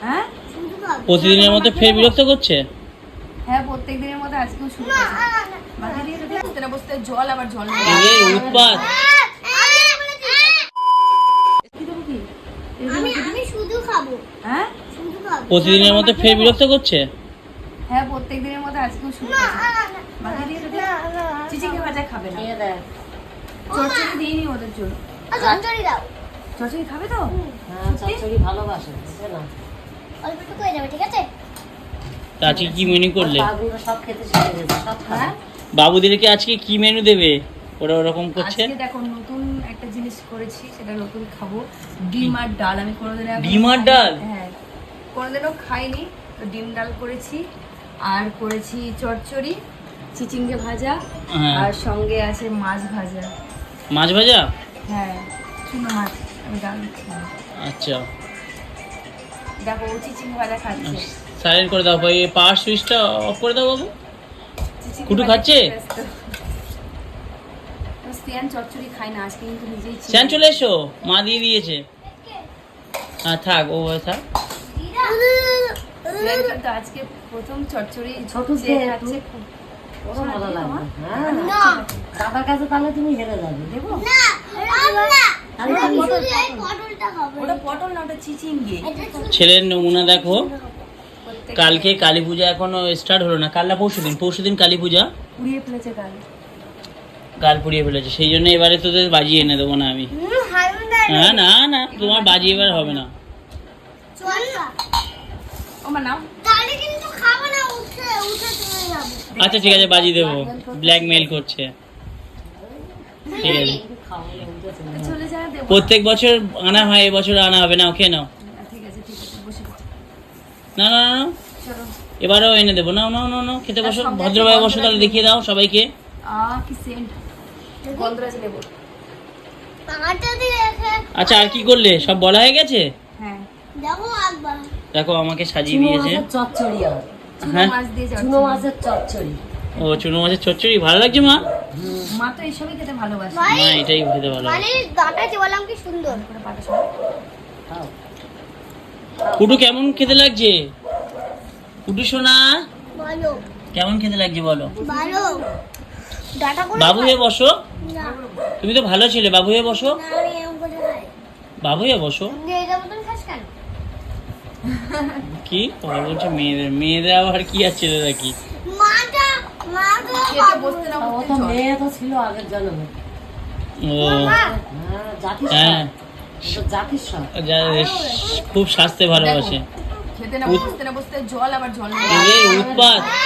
হ্যাঁ? প্রতিদিনের মতো ফের বিরক্ত করছে? হ্যাঁ প্রত্যেক দিনের মতো আজকেও শুরু বসতে না বসতে জল আবার জল হ্যাঁ। উৎপাত। হ্যাঁ? প্রতিদিনের মতো ফের বিরক্ত করছে? হ্যাঁ প্রত্যেক দিনের মতো আজকেও শুরু। চিচিকে ভাজা খাবে না। চচ্চড়ি দিইনি ওদের জন্য। চচ্চড়ি দাও। চচ্চড়ি খাবে তো? হ্যাঁ চচ্চড়ি ভালোবাসে না? অল্প একটু করে যাবে ঠিক আছে? আজকে কি মেনু করলে? সব খেতে শিখে সব খায় হ্যাঁ? বাবুদেরকে আজকে কি মেনু দেবে? ওরা ওরকম করছে? আজকে দেখো নতুন একটা জিনিস করেছি সেটা নতুন খাব। ডিম আর ডাল আমি কোনোদিন ডিম আর ডাল? হ্যাঁ কোনোদিনও খাইনি। তো ডিম ডাল করেছি আর করেছি চচ্চড়ি চিচিঙ্গে ভাজা হ্যাঁ। আর সঙ্গে আছে মাছ ভাজা। মাছ ভাজা? হ্যাঁ চুনো মাছ। আমি আচ্ছা। দেখো ও চিচিঙ্গে ভাজা খাচ্ছে। সাইলেন্ট করে দাও ভাই পাওয়ার সুইচটা অফ করে দাও বাবু। কুটু খাচ্ছে? সিয়ান চচ্চড়ি খায় না আজকে কিন্তু নিজেই চলে এসো মা দিয়ে দিয়েছে। হ্যাঁ থাক ও থাক। কিন্তু আজকে প্রথম চচ্চড়ি ছোট খেয়ে খাচ্ছে ভালো লাগবে। হ্যাঁ। না। দাদার কাছে তাহলে তুমি হেরে যাবে দেবো? না। ছেলের নমুনা দেখো। কালকে কালী পূজা এখনও স্টার্ট হলো না। কাল না পরশু দিন? পরশু দিন কালী পূজা? পুড়িয়ে ফেলেছে কাল। কাল পুড়িয়ে ফেলেছে। সেই জন্য এবারে তোদের বাজিয়ে এনে দেবো না আমি। হ্যাঁ না না তোমার বাজি এবার হবে না। আচ্ছা ঠিক আছে বাজি দেবো। ব্ল্যাকমেল করছে। ঠিক আছে। প্রত্যেক বছর আনা হয় এবছর আনা হবে না ওকে নাও। ঠিক আছে ঠিক আছে বসে পড়ো। না না না না। এবারেও এনে দেবো। না নাও নাও নাও খেতে বসো। ভদ্রভাবে বসো তাহলে দেখিয়ে দাও সবাইকে। আচ্ছা আর কি করলে? সব বলা হয়ে গেছে? হ্যাঁ। দেখো আমাকে সাজিয়ে দিয়েছে। চচ্চড়ি হ্যাঁ। চুনো মাছের চচ্চড়ি। ও চুনো মাছের চচ্চড়ি। ভালো লাগছে মা? মা তো এইসবই খেতে ভালোবাসে। ভাই মা এটাই খেতে ভালো মানে কি সুন্দর। করে সব কুটু কেমন খেতে লাগছে? কুটু সোনা? ভালো। কেমন খেতে লাগছে বলো? ভালো। ডাটা করে বাবু হয়ে বসো। না। তুমি তো ভালো ছিলে বাবু হয়ে বসো। না আমি এরকম করে খাই বাবু হয়ে বসো। কি? বলছে মেয়েদের মেয়েদের আবার কি আর ছেলেরা কি খেতে বসতে না তা ও তো মেয়ে তো ছিল আগের জন্মে। ও। হ্যাঁ জাতির হ্যাঁ। খুব স্বাস্থ্য ভালোবাসে। খেতে না বসতে না বসতে জল আবার জল এই উৎপাত। আহ,